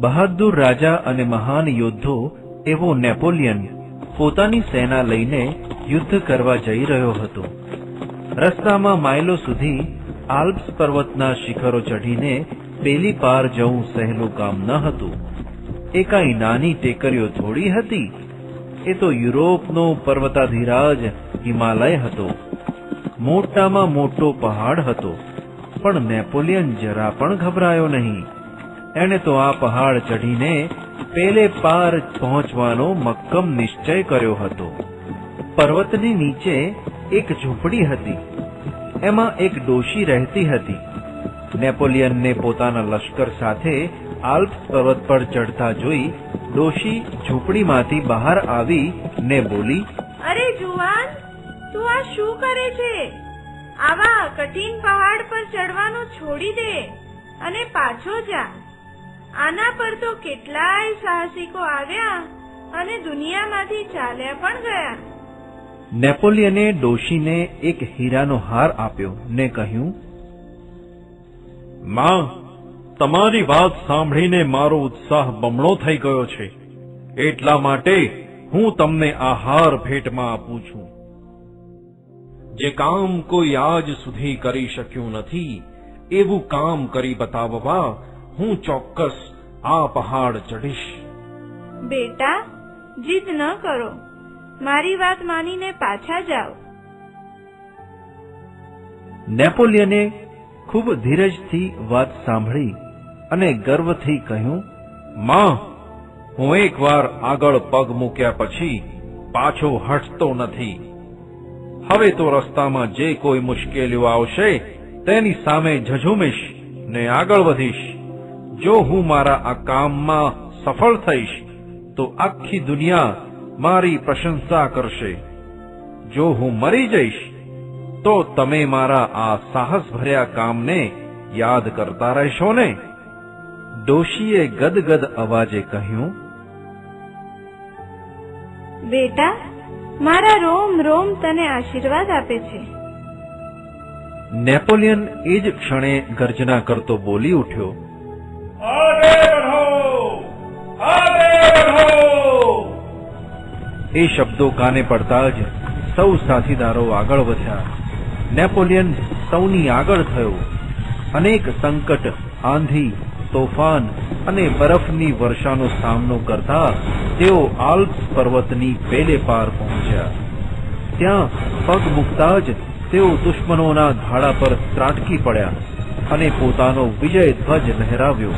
બહાદુર રાજા અને મહાન યોદ્ધો, એવો નેપોલિયન, પોતાની સેના લઈને યુદ્ધ કરવા જઈ રહ્યો હતો. રસ્તામાં માઇલો સુધી આલ્પ્સ પર્વતના શિખરો ચઢીને પેલી પાર જવું સહેલું કામ ન હતું. એ કાંઈ નાની ટેકરીઓ થોડી હતી? એ તો યુરોપનો પર્વતાધિરાજ હિમાલય હતો. મોટામાં મોટો પહાડ હતો. પણ નેપોલિયન જરા પણ ગભરાયો નહીં. એણે તો આ પહાડ ચઢીને પેલે પાર પહોંચવાનો મક્કમ નિશ્ચય કર્યો હતો. પર્વતની નીચે એક ઝૂંપડી હતી. એમાં એક ડોશી રહેતી હતી. નેપોલિયનને પોતાના લશ્કર સાથે આલ્પ્સ પર્વત પર ચડતા જોઈ ડોશી ઝૂંપડીમાંથી બહાર આવી ને બોલી, અરે જુવાન, તું આ શું કરે છે? આવા કઠિન પહાડ પર ચડવાનું છોડી દે અને પાછો જા. આના પર તો કેટલાય સાહસિકો આવ્યા અને દુનિયામાંથી ચાલ્યા પણ ગયા. નેપોલિયને ડોશીને એક હીરાનો હાર આપ્યો ને કહ્યું, માં, તમારી વાત સાંભળીને મારો ઉત્સાહ બમણો થઈ ગયો છે. એટલા માટે હું તમને આ હાર ભેટમાં આપું છું. જે કામ કોઈ આજ સુધી કરી શક્યું નથી, એવું કામ કરી બતાવવા હું ચોક્કસ આ પહાડ ચડીશ બેટા જીદ ન કરો. મારી વાત માનીને પાછા જાઓ. નેપોલિયને ખૂબ ધીરજથી વાત સાંભળી અને ગર્વથી કહ્યું માં હું એકવાર આગળ પગ મૂક્યા પછી પાછો હટતો નથી. હવે તો રસ્તામાં જે કોઈ મુશ્કેલીઓ આવશે તેની સામે ઝઝુમીશ ને આગળ વધીશ. જો હું મારા આ કામમાં સફળ થઈશ તો આખી દુનિયા મારી પ્રશંસા કરશે. જો હું મરી જઈશ તો તમે મારા આ સાહસ ભર્યા કામને યાદ કરતા રહેશો ને? ડોશીએ ગદગદ અવાજે કહ્યું બેટા મારા રોમ રોમ તને આશીર્વાદ આપે છે. નેપોલિયન એ જ ક્ષણે ગર્જના કરતો બોલી ઉઠ્યો. એ શબ્દો કાને પડતા જ સૌ સાથીદારો આગળ વધ્યા. નેપોલિયન સૌની આગળ થયો. અનેક સંકટ, આંધી, તોફાન અને બરફની વર્ષાનો સામનો કરતા તેઓ આલ્પ્સ પર્વતની પેલે પાર પહોંચ્યા. ત્યાં પગ મૂકતા જ તેઓ દુશ્મનોના ધાડા પર ત્રાટકી પડ્યા. અને પોતાનો વિજય ધ્વજ લહેરાવ્યો.